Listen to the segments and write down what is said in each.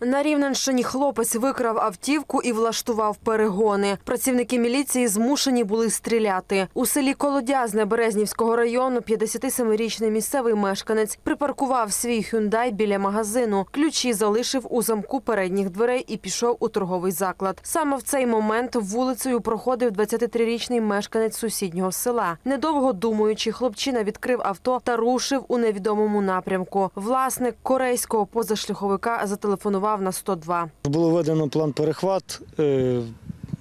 На Рівненщині хлопець викрав автівку і влаштував перегони. Працівники міліції змушені були стріляти. У селі Колодязне Березнівського району 57-річний місцевий мешканець припаркував свій хюндай біля магазину. Ключі залишив у замку передніх дверей і пішов у торговий заклад. Саме в цей момент вулицею проходив 23-річний мешканець сусіднього села. Недовго думаючи, хлопчина відкрив авто та рушив у невідомому напрямку. Власник корейського позашляховика зателефонував на 102. Було введено план перехват.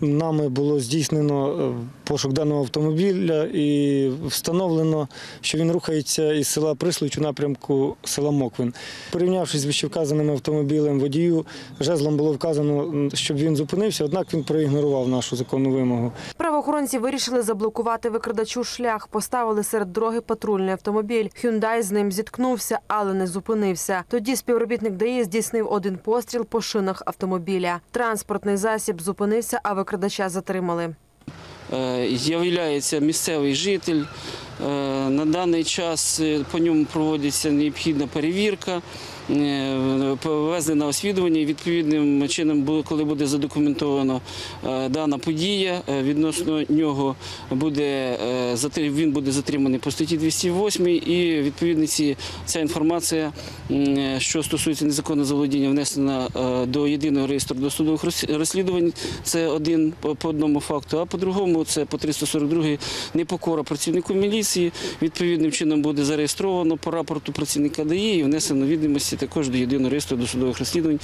Нами було здійснено е, пошук даного автомобіля і встановлено, що він рухається із села Прислуч у напрямку села Моквин. Порівнявшись з вищевказаним автомобілем водію, жезлом було вказано, щоб він зупинився, однак він проігнорував нашу законну вимогу. Правоохоронці вирішили заблокувати викрадачу шлях, поставили серед дороги патрульний автомобіль. Хюндай з ним зіткнувся, але не зупинився. Тоді співробітник ДАІ здійснив один постріл по шинах автомобіля. Транспортний засіб зупинився, а викрадача затримали. З'являється місцевий житель. Е, На даний час е, по ньому проводиться необхідна перевірка. Е, Повезли на освідування. Відповідним чином, коли буде задокументовано е, дана подія, е, відносно нього буде е, він буде затриманий по статті 208 і відповідниці ця інформація, е, що стосується незаконного заволодіння, внесена е, до єдиного реєстру досудових розслідувань. Це один по одному факту. А по-другому це по 342 непокора працівнику міліції. Відповідним чином буде зареєстровано по рапорту працівника ДАІ і внесено відомості також до єдиного реєстру досудових розслідувань